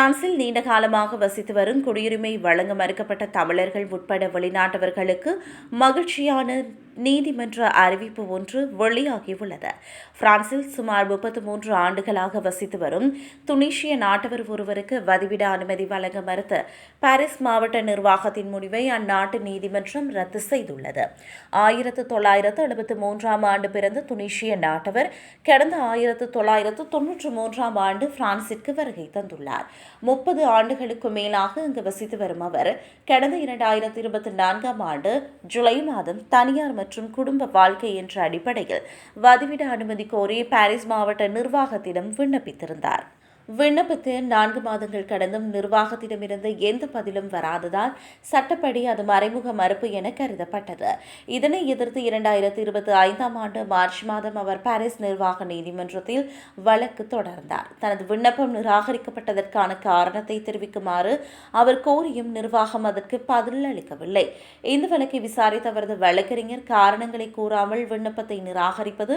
பிரான்சில் நீண்ட காலமாக வசித்து வரும் குடியுரிமை வழங்க மறுக்கப்பட்ட தமிழர்கள் உட்பட வெளிநாட்டவர்களுக்கு மகிழ்ச்சியான நீதிமன்ற அறிவிப்பு ஒன்று வெளியாகியுள்ளது. பிரான்சில் சுமார் முப்பத்து மூன்று ஆண்டுகளாக வசித்து வரும் துனிஷிய நாட்டவர் ஒருவருக்கு வதிவிட அனுமதி வழங்க மறுத்த பாரிஸ் மாவட்ட நிர்வாகத்தின் முடிவை அந்நாட்டு நீதிமன்றம் ரத்து செய்துள்ளது. ஆயிரத்து தொள்ளாயிரத்து எழுபத்து மூன்றாம் ஆண்டு பிறந்த துனிஷிய நாட்டவர் கடந்த ஆயிரத்து தொள்ளாயிரத்து தொன்னூற்று மூன்றாம் ஆண்டு பிரான்சிற்கு வருகை தந்துள்ளார். முப்பது ஆண்டுகளுக்கு மேலாக இங்கு வசித்து வரும் அவர் கடந்த இரண்டாயிரத்து இருபத்தி நான்காம் ஆண்டு ஜூலை மாதம் தனியார் மற்றும் மற்றும் குடும்ப வாழ்க்கை என்ற அடிப்படையில் வதிவிட அனுமதி கோரி பாரிஸ் மாவட்ட நிர்வாகத்திடம் விண்ணப்பித்திருந்தார். விண்ணப்பித்து நான்கு மாதங்கள் கடந்தும் நிர்வாகத்திடமிருந்து எந்த பதிலும் வராததால் சட்டப்படி அது மறைமுக மறுப்பு என கருதப்பட்டது. இதனை எதிர்த்து இரண்டாயிரத்தி இருபத்தி ஐந்தாம் ஆண்டு மார்ச் மாதம் அவர் பாரிஸ் நிர்வாக நீதிமன்றத்தில் வழக்கு தொடர்ந்தார். தனது விண்ணப்பம் நிராகரிக்கப்பட்டதற்கான காரணத்தை தெரிவிக்குமாறு அவர் கோரியும் நிர்வாகம் அதற்கு பதில் அளிக்கவில்லை. இந்த வழக்கை விசாரித்த அவரது வழக்கறிஞர் காரணங்களை கூறாமல் விண்ணப்பத்தை நிராகரிப்பது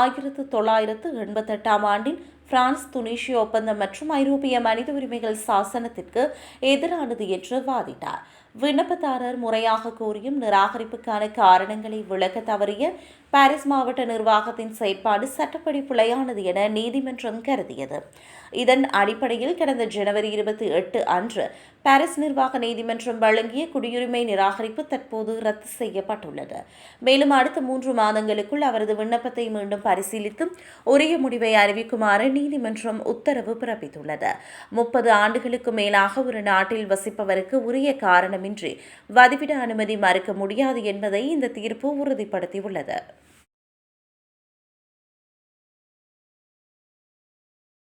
ஆயிரத்து தொள்ளாயிரத்து எண்பத்தெட்டாம் ஆண்டின் பிரான்ஸ் துனிஷிய ஒப்பந்தம் மற்றும் ஐரோப்பிய மனித உரிமைகள் சாசனத்திற்கு எதிரானது என்று வாதிட்டார். விண்ணப்பதாரர் முறையாக கூறியும் நிராகரிப்புக்கான காரணங்களை விளக்க தவறிய பாரிஸ் மாவட்ட நிர்வாகத்தின் செயற்பாடு சட்டப்படி பிழையானது என நீதிமன்றம் கருதியது. இதன் அடிப்படையில் கடந்த ஜனவரி இருபத்தி எட்டு அன்று பாரிஸ் நிர்வாக நீதிமன்றம் வழங்கிய குடியுரிமை நிராகரிப்பு தற்போது ரத்து செய்யப்பட்டுள்ளது. மேலும் அடுத்த மூன்று மாதங்களுக்குள் அவரது விண்ணப்பத்தை மீண்டும் பரிசீலித்து உரிய முடிவை அறிவிக்குமாறு நீதிமன்றம் உத்தரவு பிறப்பித்துள்ளது. முப்பது ஆண்டுகளுக்கு மேலாக ஒரு நாட்டில் வசிப்பவருக்கு உரிய காரணம் காரணமின்றி வதிவிட அனுமதி மறுக்க முடியாது என்பதை இந்த தீர்ப்பு உறுதிப்படுத்தியுள்ளது.